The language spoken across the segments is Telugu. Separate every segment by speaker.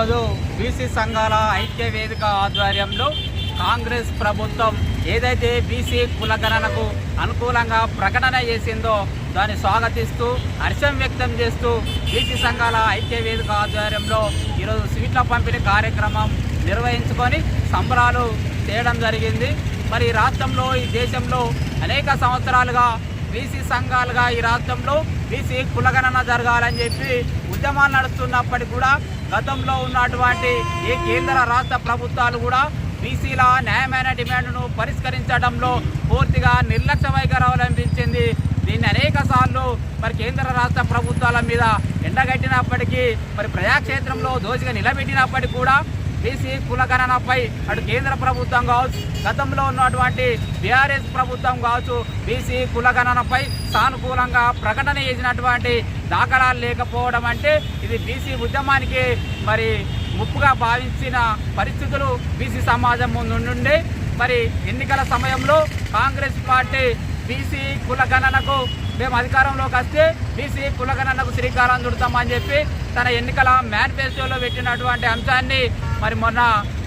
Speaker 1: ఈరోజు బీసీ సంఘాల ఐక్య వేదిక ఆధ్వర్యంలో కాంగ్రెస్ ప్రభుత్వం ఏదైతే బీసీ కులగణనకు అనుకూలంగా ప్రకటన చేసిందో దాన్ని స్వాగతిస్తూ హర్షం వ్యక్తం చేస్తూ బీసీ సంఘాల ఐక్య వేదిక ఆధ్వర్యంలో ఈరోజు స్వీట్ల పంపిణీ కార్యక్రమం నిర్వహించుకొని సంబరాలు చేయడం జరిగింది. మరి రాష్ట్రంలో ఈ దేశంలో అనేక సంవత్సరాలుగా బీసీ సంఘాలుగా ఈ రాష్ట్రంలో బీసీ కులగణన జరగాలని చెప్పి ఉద్యమాలు నడుస్తున్నప్పటికీ కూడా గతంలో ఉన్నటువంటి ఈ కేంద్ర రాష్ట్ర ప్రభుత్వాలు కూడా బీసీల న్యాయమైన డిమాండ్ను పరిష్కరించడంలో పూర్తిగా నిర్లక్ష్య వైఖరి అవలంబించింది దీన్ని అనేక సార్లు మరి కేంద్ర రాష్ట్ర ప్రభుత్వాల మీద ఎండగట్టినప్పటికీ మరి ప్రజాక్షేత్రంలో దోషిగా నిలబెట్టినప్పటికీ కూడా బీసీ కులగణనపై అటు కేంద్ర ప్రభుత్వం కావచ్చు గతంలో ఉన్నటువంటి బీఆర్ఎస్ ప్రభుత్వం కావచ్చు బీసీ కులగణనపై సానుకూలంగా ప్రకటన చేసినటువంటి దాఖలాలు లేకపోవడం అంటే ఇది బీసీ ఉద్యమానికి మరి ముప్పుగా భావించిన పరిస్థితులు బీసీ సమాజం ముందుండే మరి ఎన్నికల సమయంలో కాంగ్రెస్ పార్టీ బీసీ కులగణనకు మేము అధికారంలోకి వస్తే బీసీ కులగణనకు శ్రీకారం చుడతామని చెప్పి తన ఎన్నికల మేనిఫెస్టోలో పెట్టినటువంటి అంశాన్ని మరి మొన్న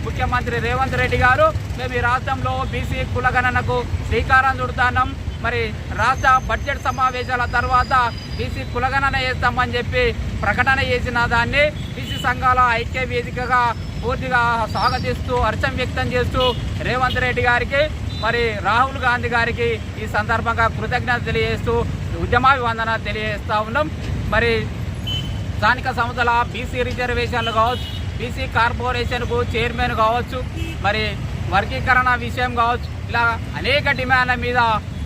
Speaker 1: ముఖ్యమంత్రి రేవంత్ రెడ్డి గారు మేము ఈ రాష్ట్రంలో బీసీ కులగణనకు శ్రీకారం చుడుతున్నాం. మరి రాష్ట్ర బడ్జెట్ సమావేశాల తర్వాత బీసీ కులగణన చేస్తామని చెప్పి ప్రకటన చేసిన దాన్ని బీసీ సంఘాల ఐక్య వేదికగా పూర్తిగా స్వాగతిస్తూ హర్షం వ్యక్తం చేస్తూ రేవంత్ రెడ్డి గారికి మరి రాహుల్ గాంధీ గారికి ఈ సందర్భంగా కృతజ్ఞత తెలియజేస్తూ ఉద్యమాభివందన తెలియజేస్తూ ఉన్నాం. మరి స్థానిక సంస్థల బీసీ రిజర్వేషన్లు కావచ్చు బీసీ కార్పొరేషన్కు చైర్మన్ కావచ్చు మరి వర్గీకరణ విషయం కావచ్చు ఇలా అనేక డిమాండ్ల మీద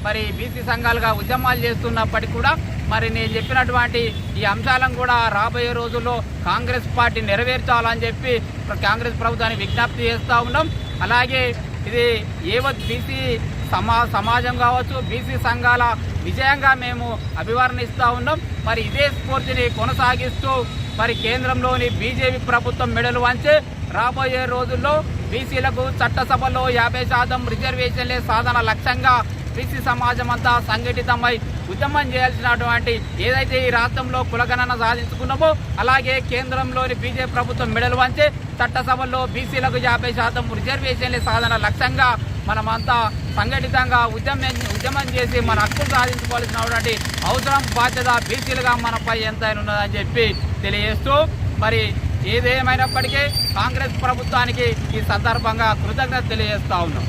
Speaker 1: మరి బీసీ సంఘాలుగా ఉద్యమాలు చేస్తున్నప్పటికీ కూడా మరి నేను చెప్పినటువంటి ఈ అంశాలను కూడా రాబోయే రోజుల్లో కాంగ్రెస్ పార్టీ నెరవేర్చాలని చెప్పి కాంగ్రెస్ ప్రభుత్వాన్ని విజ్ఞప్తి చేస్తూ ఉన్నాం. అలాగే ఇది ఏవత్ బీసీ సమా సమాజం కావచ్చు బీసీ సంఘాల విజయంగా మేము అభివర్ణిస్తూ ఉన్నాం. మరి ఇదే స్ఫూర్తిని కొనసాగిస్తూ మరి కేంద్రంలోని బీజేపీ ప్రభుత్వం మెడలు వంచి రాబోయే రోజుల్లో బీసీలకు చట్టసభలో యాభై శాతం రిజర్వేషన్లే సాధన లక్ష్యంగా బీసీ సమాజం అంతా సంఘటితమై ఉద్యమం చేయాల్సినటువంటి ఏదైతే ఈ రాష్ట్రంలో కులగణన సాధించుకున్నామో అలాగే కేంద్రంలోని బీజేపీ ప్రభుత్వం మెడలు వంచి చట్టసభల్లో బీసీలకు యాభై శాతం రిజర్వేషన్ల సాధన లక్ష్యంగా మనమంతా సంఘటితంగా ఉద్యమం ఉద్యమం చేసి మన హక్కులు సాధించుకోవాల్సినటువంటి అవసరం బాధ్యత బీసీలుగా మనపై ఎంతైనా ఉన్నదని చెప్పి తెలియజేస్తూ మరి ఏదేమైనప్పటికీ కాంగ్రెస్ ప్రభుత్వానికి ఈ సందర్భంగా కృతజ్ఞత తెలియజేస్తా ఉన్నాం.